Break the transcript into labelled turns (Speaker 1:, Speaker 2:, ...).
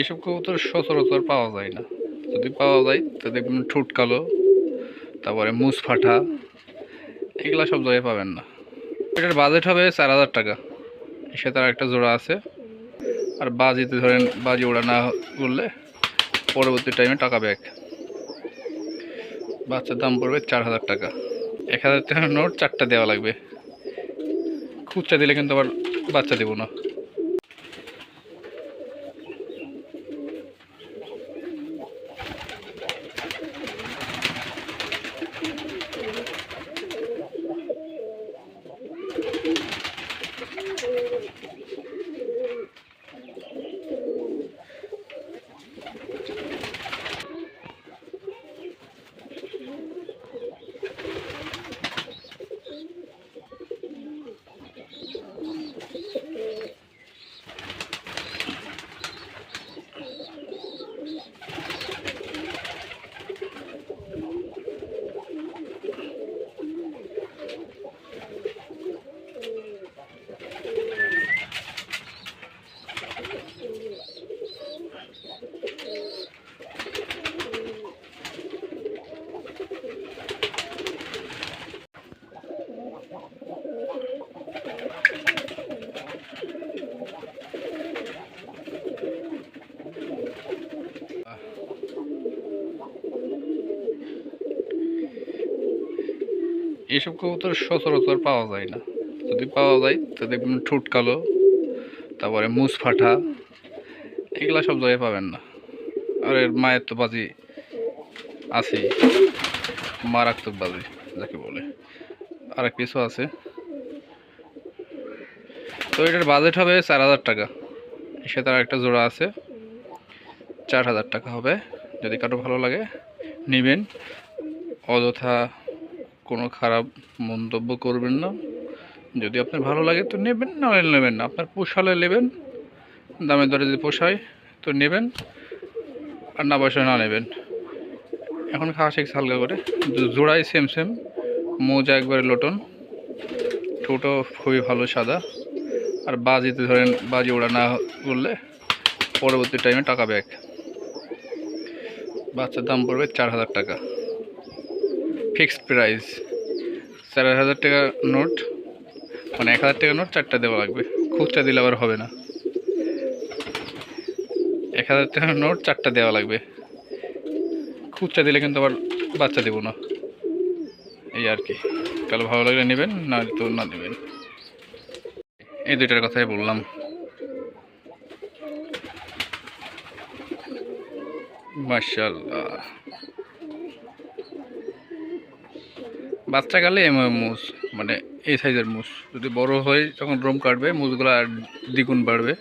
Speaker 1: এসব কবুতর সচরাচর পাওয়া যায় না। যদি পাওয়া যায়, তো দেখবেন ঠোঁট কালো, তারপরে মুস ফাটা, এগুলা সব জায়গায় পাবেন না। এটার বাজেট হবে চার হাজার টাকা। সে তার একটা জোড়া আছে। আর বাজিতে ধরেন, বাজি ওড়া না করলে পরবর্তী টাইমে টাকা ব্যাক বাচ্চার দাম পড়বে চার হাজার টাকা। এক হাজার টাকার নোট, চারটা দেওয়া লাগবে। খুচরা দিলে কিন্তু আবার বাচ্চা দেবো না। এসব কবুতর সচরাচর পাওয়া যায় না। যদি পাওয়া যায়, তো দেখবেন ঠোঁট কালো, তারপরে মুস ফাটা, এগুলা সব জায়গায় পাবেন না। আর এর মায়ের তো বাজি আছেই মারাত্মক বাজি, যাকে বলে। আর এক কিছু আছে। তো এটার বাজেট হবে চার হাজার টাকা। সে তার একটা জোড়া আছে, চার হাজার টাকা হবে। যদি কারও ভালো লাগে, নেবেন। অযথা কোনো খারাপ মন্তব্য করবেন না। যদি আপনার ভালো লাগে তো নেবেন না হলে নেবেন না। আপনার পোষালে নেবেন দামে দরে যদি পোষায় তো নেবেন, আর না পয়সা না নেবেন। এখন খাওয়া শিখছে হালকা করে। জোড়াই সেম সেম মোজা একবারে লোটন। ঠোঁটো খুবই ভালো সাদা। আর বাজিতে ধরেন, বাজি ওড়া না করলে পরবর্তী টাইমে টাকা ব্যাক বাচ্চার দাম পড়বে চার হাজার টাকা। Fixed price. চার হাজার টাকা নোট। মানে এক হাজার টাকা নোট, চারটা দেওয়া লাগবে। খুচরা দিলে আবার হবে না। এক হাজার টাকার নোট, চারটা দেওয়া লাগবে। খুচরা দিলে কিন্তু আবার বাচ্চা দেবো না। এই আর কি। কালো ভালো লাগলে নেবেন, না তো না নেবেন। এই দুইটার কথাই বললাম। মার্শাল্লাহ বাচ্চা কালে এম, মুস মানে এই সাইজের মুস। যদি বড় হয়, তখন রোম কাটবে, মুসগুলো আর দ্বিগুণ বাড়বে।